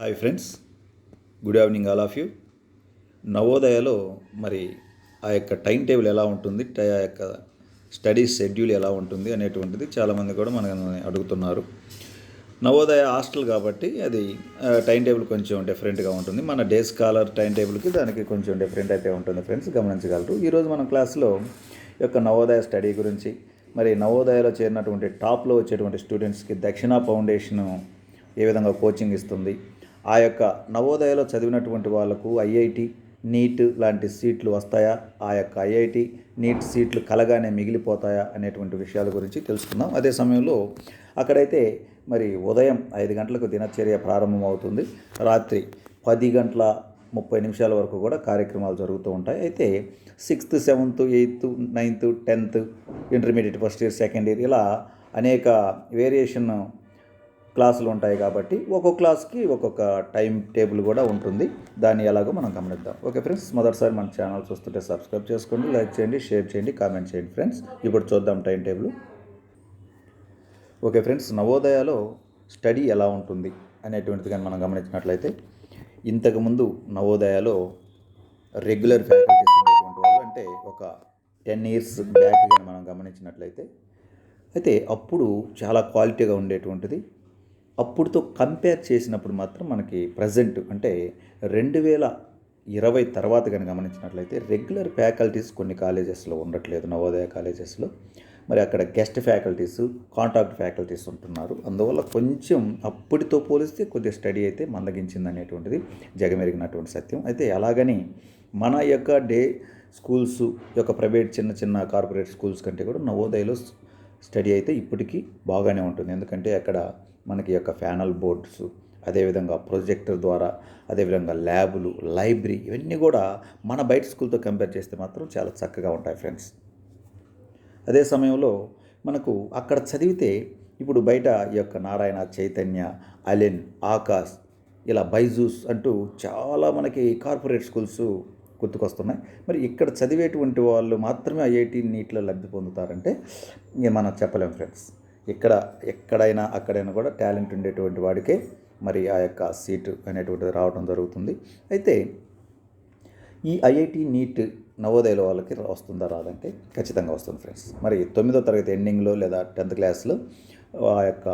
Hi friends good evening all of you నవోదయలో మరి ఆ యొక్క టైం టేబుల్ ఎలా ఉంటుంది ఆ యొక్క స్టడీ షెడ్యూల్ ఎలా ఉంటుంది అనేటువంటిది చాలామంది కూడా మనల్ని అడుగుతున్నారు. నవోదయ హాస్టల్ కాబట్టి అది టైం టేబుల్ కొంచెం డిఫరెంట్గా ఉంటుంది. మన డే స్కాలర్ టైం టేబుల్కి దానికి కొంచెం డిఫరెంట్ అయితే ఉంటుంది ఫ్రెండ్స్ గమనించగలరు. ఈరోజు మన క్లాస్లో యొక్క నవోదయ స్టడీ గురించి మరి నవోదయలో చేరినటువంటి టాప్లో వచ్చేటువంటి స్టూడెంట్స్కి దక్షిణ ఫౌండేషన్ ఏ విధంగా కోచింగ్ ఇస్తుంది ఆ యొక్క నవోదయలో చదివినటువంటి వాళ్ళకు ఐఐటి నీట్ లాంటి సీట్లు వస్తాయా? ఆ యొక్క ఐఐటి నీట్ సీట్లు కలగానే మిగిలిపోతాయా? అనేటువంటి విషయాల గురించి తెలుసుకుందాం. అదే సమయంలో అక్కడైతే మరి ఉదయం ఐదు గంటలకు దినచర్య ప్రారంభమవుతుంది. రాత్రి పది గంటల ముప్పై నిమిషాల వరకు కూడా కార్యక్రమాలు జరుగుతూ ఉంటాయి. అయితే sixth seventh eighth ninth tenth intermediate first year second year ఇలా అనేక వేరియేషన్ క్లాసులు ఉంటాయి కాబట్టి ఒక్కొక్క క్లాస్కి ఒక్కొక్క టైం టేబుల్ కూడా ఉంటుంది. దాన్ని ఎలాగో మనం గమనిద్దాం. ఓకే ఫ్రెండ్స్ మొదటిసారి మన ఛానల్ చూస్తుంటే సబ్స్క్రైబ్ చేసుకోండి లైక్ చేయండి షేర్ చేయండి కామెంట్ చేయండి ఫ్రెండ్స్. ఇప్పుడు చూద్దాం టైం టేబుల్. ఓకే ఫ్రెండ్స్ నవోదయలో స్టడీ ఎలా ఉంటుంది అనేటువంటిది కానీ మనం గమనించినట్లయితే ఇంతకుముందు నవోదయలో రెగ్యులర్ ఫ్యాకల్టీస్ ఉండేటువంటి వాళ్ళు అంటే ఒక టెన్ ఇయర్స్ బ్యాక్ కానీ మనం గమనించినట్లయితే అయితే అప్పుడు చాలా క్వాలిటీగా ఉండేటువంటిది అప్పుడుతో కంపేర్ చేసినప్పుడు మాత్రం మనకి ప్రజెంట్ అంటే రెండు వేల ఇరవై తర్వాత కానీ గమనించినట్లయితే రెగ్యులర్ ఫ్యాకల్టీస్ కొన్ని కాలేజెస్లో ఉండట్లేదు. నవోదయ కాలేజెస్లో మరి అక్కడ గెస్ట్ ఫ్యాకల్టీస్ కాంటాక్ట్ ఫ్యాకల్టీస్ ఉంటున్నారు. అందువల్ల కొంచెం అప్పటితో పోలిస్తే కొద్దిగా స్టడీ అయితే మందగించింది అనేటువంటిది జగమెరిగినటువంటి సత్యం. అయితే అలాగని మన యొక్క డే స్కూల్స్ యొక్క ప్రైవేట్ చిన్న చిన్న కార్పొరేట్ స్కూల్స్ కంటే కూడా నవోదయలో స్టడీ అయితే ఇప్పటికీ బాగానే ఉంటుంది. ఎందుకంటే అక్కడ మనకి యొక్క ఫ్యానల్ బోర్డ్స్ అదేవిధంగా ప్రొజెక్టర్ ద్వారా అదేవిధంగా ల్యాబులు లైబ్రరీ ఇవన్నీ కూడా మన బయట స్కూల్తో కంపేర్ చేస్తే మాత్రం చాలా చక్కగా ఉంటాయి ఫ్రెండ్స్. అదే సమయంలో మనకు అక్కడ చదివితే ఇప్పుడు బయట ఈ యొక్క నారాయణ చైతన్య అలెన్ ఆకాశ్ ఇలా బైజూస్ అంటూ చాలా మనకి కార్పొరేట్ స్కూల్స్ గుర్తుకొస్తున్నాయి. మరి ఇక్కడ చదివేటువంటి వాళ్ళు మాత్రమే ఐఐటి నీట్లో లబ్ధి పొందుతారంటే ఇంక మనం చెప్పలేం ఫ్రెండ్స్. ఇక్కడ ఎక్కడైనా అక్కడైనా కూడా టాలెంట్ ఉండేటువంటి వాడికే మరి ఆ యొక్క సీటు అనేటువంటిది రావడం జరుగుతుంది. అయితే ఈ ఐఐటి నీట్ నవోదయలో వాళ్ళకి వస్తుందా రాదంటే ఖచ్చితంగా వస్తుంది ఫ్రెండ్స్. మరి తొమ్మిదో తరగతి ఎండింగ్లో లేదా టెన్త్ క్లాస్లో ఆ యొక్క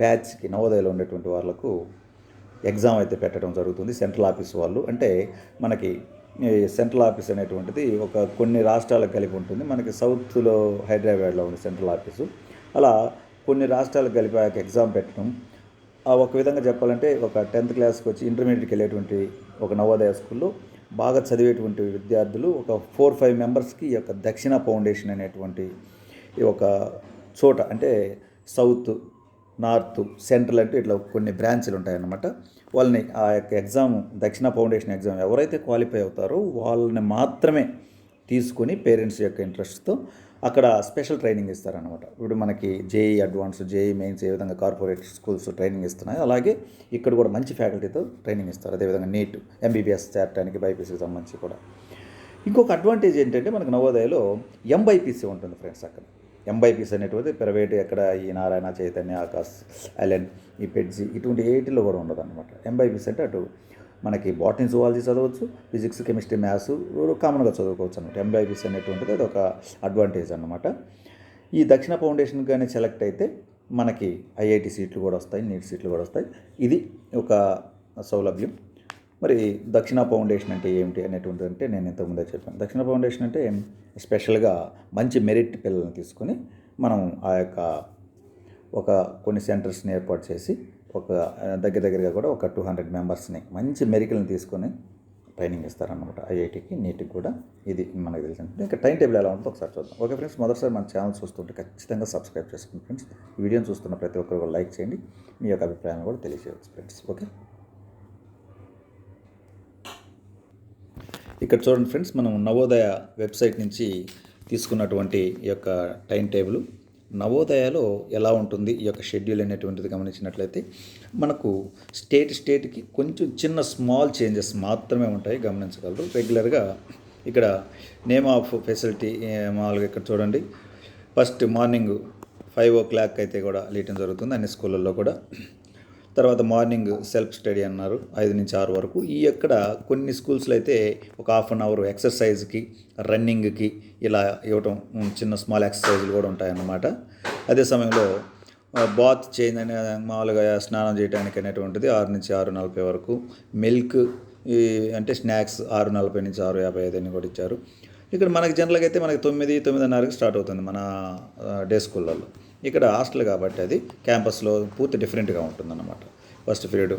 బ్యాచ్కి నవోదయలో ఉండేటువంటి వాళ్ళకు ఎగ్జామ్ అయితే పెట్టడం జరుగుతుంది సెంట్రల్ ఆఫీస్ వాళ్ళు. అంటే మనకి సెంట్రల్ ఆఫీస్ అనేటువంటిది ఒక కొన్ని రాష్ట్రాలకు కలిపి ఉంటుంది. మనకి సౌత్లో హైదరాబాద్లో ఉంది సెంట్రల్ ఆఫీసు. అలా కొన్ని రాష్ట్రాలకు కలిపి ఆ యొక్క ఎగ్జామ్ పెట్టడం. ఆ ఒక విధంగా చెప్పాలంటే ఒక టెన్త్ క్లాస్కి వచ్చి ఇంటర్మీడియట్కి వెళ్ళేటువంటి ఒక నవోదయ స్కూల్లో బాగా చదివేటువంటి విద్యార్థులు ఒక ఫోర్ ఫైవ్ మెంబర్స్కి ఈ యొక్క దక్షిణ ఫౌండేషన్ అనేటువంటి ఈ ఒక చోట అంటే సౌత్ నార్త్ సెంట్రల్ అంటే ఇట్లా కొన్ని బ్రాంచ్లు ఉంటాయన్నమాట. వాళ్ళని ఆ యొక్క ఎగ్జామ్ దక్షిణ ఫౌండేషన్ ఎగ్జామ్ ఎవరైతే క్వాలిఫై అవుతారో వాళ్ళని మాత్రమే తీసుకొని పేరెంట్స్ యొక్క ఇంట్రెస్ట్తో అక్కడ స్పెషల్ ట్రైనింగ్ ఇస్తారనమాట ఇప్పుడు మనకి జేఈ అడ్వాన్స్ జేఈ మెయిన్స్ ఏ విధంగా కార్పొరేట్ స్కూల్స్ ట్రైనింగ్ ఇస్తున్నాయి అలాగే ఇక్కడ కూడా మంచి ఫ్యాకల్టీతో ట్రైనింగ్ ఇస్తారు. అదేవిధంగా నీట్ ఎంబీబీఎస్ చేరడానికి బైపీసీకి సంబంధించి కూడా. ఇంకొక అడ్వాంటేజ్ ఏంటంటే మనకు నవోదయలో ఎంబైపీసీ ఉంటుంది ఫ్రెండ్స్ అక్కడ. ఎంబైపీసీ అనేటువంటి ప్రైవేట్ ఎక్కడ ఈ నారాయణ చైతన్య ఆకాశ్ అలెన్ ఈ పెడ్జీ ఇటువంటి ఏటిలో కూడా ఉండదు అనమాట ఎంబైపీసీ అంటే అటు మనకి బాటనీ జువాలజీ చదవచ్చు ఫిజిక్స్ కెమిస్ట్రీ మ్యాథ్స్ కామన్గా చదువుకోవచ్చు అనమాట ఎంబైపీసీ అనేటువంటిది అది ఒక అడ్వాంటేజ్ అనమాట ఈ దక్షిణ ఫౌండేషన్ కానీ సెలెక్ట్ అయితే మనకి ఐఐటి సీట్లు కూడా వస్తాయి నీట్ సీట్లు కూడా వస్తాయి. ఇది ఒక సౌలభ్యం. మరి దక్షిణ ఫౌండేషన్ అంటే ఏమిటి అనేటువంటి అంటే నేను ఇంతకుముందే చెప్పాను. దక్షిణ ఫౌండేషన్ అంటే స్పెషల్గా మంచి మెరిట్ పిల్లల్ని తీసుకొని మనం ఆ యొక్క ఒక కొన్ని సెంటర్స్ని ఏర్పాటు చేసి ఒక దగ్గర దగ్గరగా కూడా ఒక టూ హండ్రెడ్ మెంబర్స్ని మంచి మెరికల్ని తీసుకొని ట్రైనింగ్ ఇస్తారన్నమాట ఐఐటికి నీట్కి కూడా. ఇది మనకు తెలిసింది ఇంకా టైం టేబుల్ ఎలా ఉంటుందో ఒకసారి చూద్దాం. ఓకే ఫ్రెండ్స్ మొదటిసారి మన ఛానల్ చూస్తుంటే ఖచ్చితంగా సబ్స్క్రైబ్ చేసుకోండి ఫ్రెండ్స్. వీడియోని చూస్తున్న ప్రతి ఒక్కరు కూడా లైక్ చేయండి. మీ యొక్క అభిప్రాయాన్ని కూడా తెలియజేయవచ్చు ఫ్రెండ్స్. ఓకే? ఇక్కడ చూడండి ఫ్రెండ్స్ మనం నవోదయ వెబ్సైట్ నుంచి తీసుకున్నటువంటి ఈ యొక్క టైం టేబుల్. నవోదయలో ఎలా ఉంటుంది ఈ యొక్క షెడ్యూల్ అనేటువంటిది గమనించినట్లయితే మనకు స్టేట్ స్టేట్కి కొంచెం చిన్న స్మాల్ చేంజెస్ మాత్రమే ఉంటాయి గమనించగలరు. రెగ్యులర్గా ఇక్కడ నేమ్ ఆఫ్ ఫెసిలిటీ మామూలుగా ఇక్కడ చూడండి. First morning five o'clock అయితే కూడా లేయటం జరుగుతుంది అన్ని స్కూళ్ళల్లో కూడా. తర్వాత మార్నింగ్ సెల్ఫ్ స్టడీ అన్నారు ఐదు నుంచి ఆరు వరకు. ఈ ఎక్కడ కొన్ని స్కూల్స్లో అయితే ఒక హాఫ్ అన్ అవర్ ఎక్సర్సైజ్కి రన్నింగ్కి ఇలా ఇవ్వటం చిన్న స్మాల్ ఎక్సర్సైజ్లు కూడా ఉంటాయన్నమాట. అదే సమయంలో బాత్ చేంజ్ అనే మామూలుగా స్నానం చేయడానికి అనేటువంటిది ఆరు నుంచి ఆరు నలభై వరకు. మిల్క్ ఈ అంటే స్నాక్స్ ఆరు నలభై నుంచి ఆరు యాభై ఐదు అని కూడా ఇచ్చారు. ఇక్కడ మనకి జనరల్గా అయితే మనకి తొమ్మిది తొమ్మిదిన్నరకి స్టార్ట్ అవుతుంది మన డే స్కూళ్ళల్లో. ఇక్కడ హాస్టల్ కాబట్టి అది క్యాంపస్లో పూర్తి డిఫరెంట్గా ఉంటుందన్నమాట. ఫస్ట్ పీరియడ్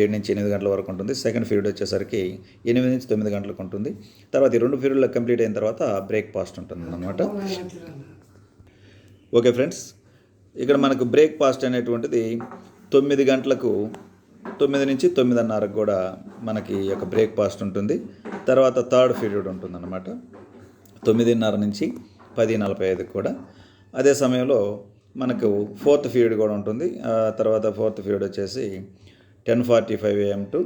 ఏడు నుంచి ఎనిమిది గంటల వరకు ఉంటుంది. సెకండ్ పీరియడ్ వచ్చేసరికి ఎనిమిది నుంచి తొమ్మిది గంటలకు ఉంటుంది. తర్వాత ఈ రెండు పీరియడ్లు కంప్లీట్ అయిన తర్వాత బ్రేక్ఫాస్ట్ ఉంటుంది ఉంటుందన్నమాట. ఓకే ఫ్రెండ్స్ ఇక్కడ మనకు బ్రేక్ఫాస్ట్ అనేటువంటిది తొమ్మిది గంటలకు తొమ్మిది నుంచి తొమ్మిదిన్నరకు కూడా మనకి ఒక బ్రేక్ బ్రేక్ఫాస్ట్ ఉంటుంది. తర్వాత థర్డ్ పీరియడ్ ఉంటుందన్నమాట. తొమ్మిదిన్నర నుంచి పది నలభై ఐదుకి కూడా. అదే సమయంలో మనకు ఫోర్త్ పీరియడ్ కూడా ఉంటుంది. ఆ తర్వాత ఫోర్త్ పీరియడ్ వచ్చేసి ten forty five AM to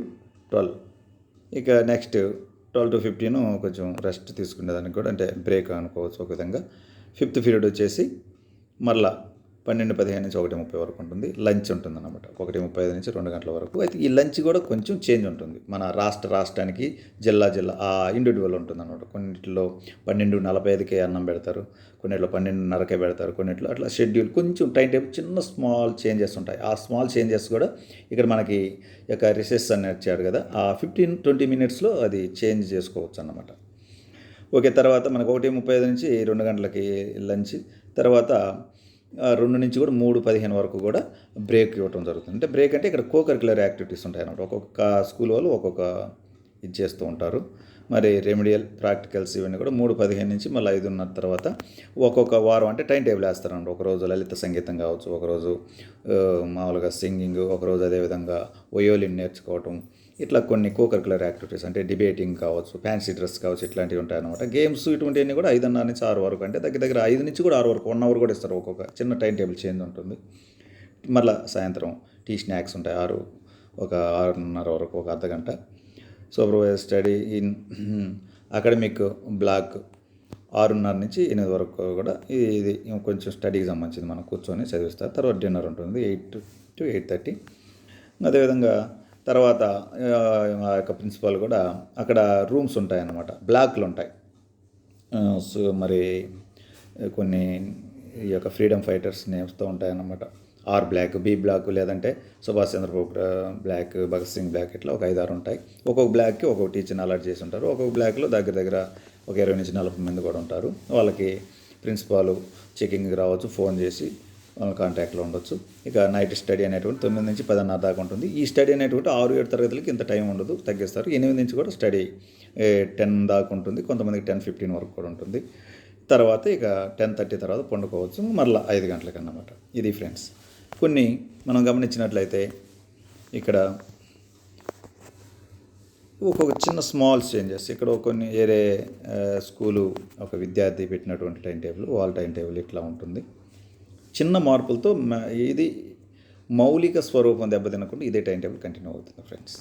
twelve. ఇక నెక్స్ట్ ట్వెల్వ్ టు ఫిఫ్టీన్ కొంచెం రెస్ట్ తీసుకునేదానికి కూడా అంటే బ్రేక్ అనుకోవచ్చు ఒక విధంగా. ఫిఫ్త్ పీరియడ్ వచ్చేసి మరలా పన్నెండు పదిహేను నుంచి ఒకటి ముప్పై వరకు ఉంటుంది. లంచ్ ఉంటుంది అనమాట ఒకటి ముప్పై ఐదు నుంచి రెండు గంటల వరకు. అయితే ఈ లంచ్ కూడా కొంచెం చేంజ్ ఉంటుంది. మన రాష్ట్ర రాష్ట్రానికి జిల్లా జిల్లా ఆ ఇండివిజువల్ ఉంటుంది అనమాట కొన్నిటిలో పన్నెండు నలభై ఐదుకే అన్నం పెడతారు. కొన్నిట్లో పన్నెండున్నరకే పెడతారు. కొన్నిట్లో అట్లా షెడ్యూల్ కొంచెం టైం టేబుల్ చిన్న స్మాల్ చేంజెస్ ఉంటాయి. ఆ స్మాల్ చేంజెస్ కూడా ఇక్కడ మనకి యొక్క రిసెస్ అని వచ్చాడు కదా ఆ ఫిఫ్టీన్ ట్వంటీ మినిట్స్లో అది చేంజ్ చేసుకోవచ్చు అన్నమాట ఓకే తర్వాత మనకు ఒకటి ముప్పై ఐదు నుంచి రెండు గంటలకి లంచ్. తర్వాత రెండు నుంచి కూడా మూడు పదిహేను వరకు కూడా బ్రేక్ ఇవ్వటం జరుగుతుంది. అంటే బ్రేక్ అంటే ఇక్కడ కో కరికులర్ యాక్టివిటీస్ ఉంటాయి అన్నమాట ఒక్కొక్క స్కూల్ వాళ్ళు ఒక్కొక్క ఇది చేస్తూ ఉంటారు. మరి రెమిడియల్ ప్రాక్టికల్స్ ఇవన్నీ కూడా మూడు పదిహేను నుంచి మళ్ళీ ఐదున్నర తర్వాత ఒక్కొక్క వారం అంటే టైం టేబుల్ వేస్తారండి. ఒకరోజు లలిత సంగీతం కావచ్చు ఒకరోజు మామూలుగా సింగింగ్ ఒకరోజు అదేవిధంగా ఒయోలిన్ నేర్చుకోవటం ఇట్లా కొన్ని కోకరికులర్ యాక్టివిటీస్ అంటే డిబేటింగ్ కావచ్చు ఫ్యాన్సీ డ్రెస్ కావచ్చు ఇట్లాంటివి ఉంటాయన్నమాట. గేమ్స్ ఇటువంటివన్నీ కూడా ఐదున్నర నుంచి ఆరు వరకు అంటే దగ్గర దగ్గర ఐదు నుంచి కూడా ఆరు వరకు వన్ అవర్ కూడా ఇస్తారు. ఒక్కొక్క చిన్న టైం టేబుల్ చేంజ్ ఉంటుంది. మళ్ళీ సాయంత్రం టీ స్నాక్స్ ఉంటాయి. ఆరు ఒక ఆరున్నర వరకు ఒక అర్ధ గంట supervisor study in academic block ఆరున్నర నుంచి ఎనిమిది వరకు కూడా ఇది ఇది కొంచెం స్టడీకి సంబంధించింది మనం కూర్చొని చదివిస్తారు. తర్వాత డిన్నర్ ఉంటుంది. Eight to eight thirty. అదేవిధంగా తర్వాత ఆ, యొక్క ప్రిన్సిపాల్ కూడా అక్కడ రూమ్స్ ఉంటాయన్నమాట. బ్లాక్లు ఉంటాయి. సో మరి కొన్ని ఈ యొక్క ఫ్రీడమ్ ఫైటర్స్ నేమ్స్తో ఉంటాయన్నమాట. ఆర్ బ్లాక్ బి బ్లాక్ లేదంటే సుభాష్ చంద్రబోస్ బ్లాక్ భగత్ సింగ్ బ్లాక్ ఇట్లా ఒక ఐదారు ఉంటాయి. ఒక్కొక్క బ్లాక్కి ఒక్కొక్క టీచర్ని అలాట్ చేసి ఉంటారు. ఒక్కొక్క బ్లాక్లో దగ్గర దగ్గర ఒక ఇరవై నుంచి నలభై మంది కూడా ఉంటారు. వాళ్ళకి ప్రిన్సిపాల్ చెకింగ్కి రావచ్చు ఫోన్ చేసి వాళ్ళ కాంటాక్ట్లో ఉండొచ్చు. ఇక నైట్ స్టడీ అనేటువంటి తొమ్మిది నుంచి పదిన్నర దాకా ఉంటుంది. ఈ స్టడీ అనేటువంటి ఆరు ఏడు తరగతులకి ఇంత టైం ఉండదు తగ్గిస్తారు. ఎనిమిది నుంచి కూడా స్టడీ టెన్ దాకా ఉంటుంది. కొంతమందికి టెన్ ఫిఫ్టీన్ వరకు కూడా ఉంటుంది. తర్వాత ఇక టెన్ థర్టీ తర్వాత పండుకోవచ్చు. మరలా ఐదు గంటలకి అన్నమాట ఇది ఫ్రెండ్స్. కొన్ని మనం గమనించినట్లయితే ఇక్కడ ఒక్కొక్క చిన్న స్మాల్ చేంజెస్ ఇక్కడ కొన్ని వేరే స్కూలు ఒక విద్యార్థి పెట్టినటువంటి టైం టేబుల్ వాళ్ళ టైం టేబుల్ ఇట్లా ఉంటుంది. చిన్న మార్పులతో మ- ఇది మౌలిక స్వరూపం దెబ్బతినకుండా ఇదే టైం టేబుల్ కంటిన్యూ అవుతుంది ఫ్రెండ్స్.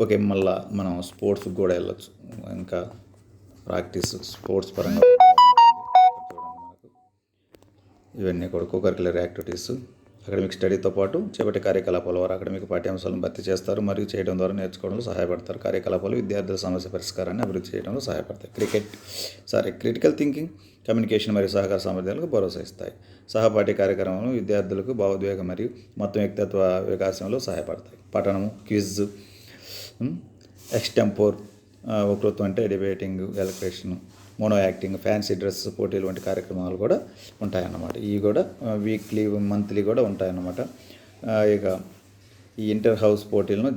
ఓకే మళ్ళా మనం స్పోర్ట్స్కి కూడా వెళ్ళొచ్చు. ఇంకా ప్రాక్టీస్ స్పోర్ట్స్ పరంగా ఇవన్నీ కూడా కోకరికులర్ యాక్టివిటీస్ అకాడమిక్ స్టడీతో పాటు చేపట్టే కార్యకలాపాల వారు అకాడమిక్ పాఠ్యాంశాలను భర్తీ చేస్తారు మరియు చేయడం ద్వారా నేర్చుకోవడంలో సహాయపడతారు. కార్యకలాపాలు విద్యార్థుల సమస్య పరిష్కారాన్ని అభివృద్ధి చేయడంలో సహాయపడతాయి. Cricket sorry critical thinking communication మరియు సహకార సామర్థ్యాలకు భరోసా ఇస్తాయి. సహపాఠ్య కార్యక్రమాలు విద్యార్థులకు భావోద్వేగ మరియు మొత్తం వ్యక్తిత్వ వికాసంలో సహాయపడతాయి. పఠనము క్విజ్ ఎక్స్టెంపోర్ వక్తృత్వం అంటే debating elocution mono acting fancy dress పోటీలు వంటి కార్యక్రమాలు కూడా ఉంటాయన్నమాట. ఇవి కూడా వీక్లీ మంత్లీ కూడా ఉంటాయన్నమాట. ఇక ఈ ఇంటర్ హౌస్ పోటీలను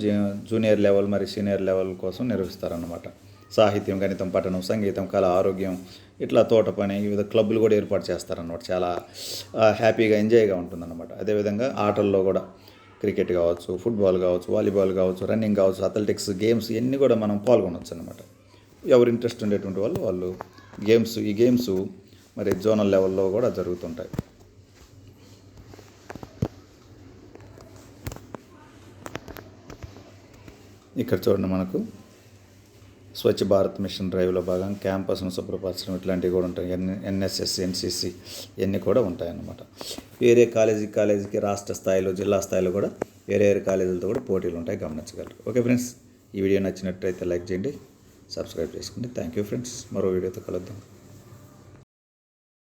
జూనియర్ లెవెల్ మరియు సీనియర్ లెవెల్ కోసం నిర్వహిస్తారన్నమాట. సాహిత్యం గణితం పఠనం సంగీతం కళ ఆరోగ్యం ఇట్లా తోట పని వివిధ క్లబ్బులు కూడా ఏర్పాటు చేస్తారన్నమాట. చాలా హ్యాపీగా ఎంజాయ్గా ఉంటుందన్నమాట. అదేవిధంగా ఆటల్లో కూడా క్రికెట్ కావచ్చు ఫుట్బాల్ కావచ్చు వాలీబాల్ కావచ్చు రన్నింగ్ కావచ్చు అథ్లెటిక్స్ గేమ్స్ ఇవన్నీ కూడా మనం పాల్గొనవచ్చు అనమాట ఎవరు ఇంట్రెస్ట్ ఉండేటువంటి వాళ్ళు వాళ్ళు గేమ్స్ ఈ గేమ్స్ మరి జోనల్ లెవెల్లో కూడా జరుగుతుంటాయి. ఇక్కడ చూడండి మనకు. స్వచ్ఛ భారత్ మిషన్ డ్రైవ్లో భాగంగా క్యాంపస్ను శుభ్రపరచడం ఇట్లాంటివి కూడా ఉంటాయి. ఎన్ ఎన్ఎస్ఎస్ ఎన్సిసి ఇవన్నీ కూడా ఉంటాయన్నమాట. వేరే కాలేజీ కాలేజీకి రాష్ట్ర స్థాయిలో జిల్లా స్థాయిలో కూడా వేరే వేరే కాలేజీలతో కూడా పోటీలు ఉంటాయి గమనించగలరు. ఓకే ఫ్రెండ్స్ ఈ వీడియో నచ్చినట్టయితే లైక్ చేయండి. సబ్స్క్రైబ్ చేసుకోండి థ్యాంక్ యూ ఫ్రెండ్స్ మరో వీడియోతో కలుద్దాం.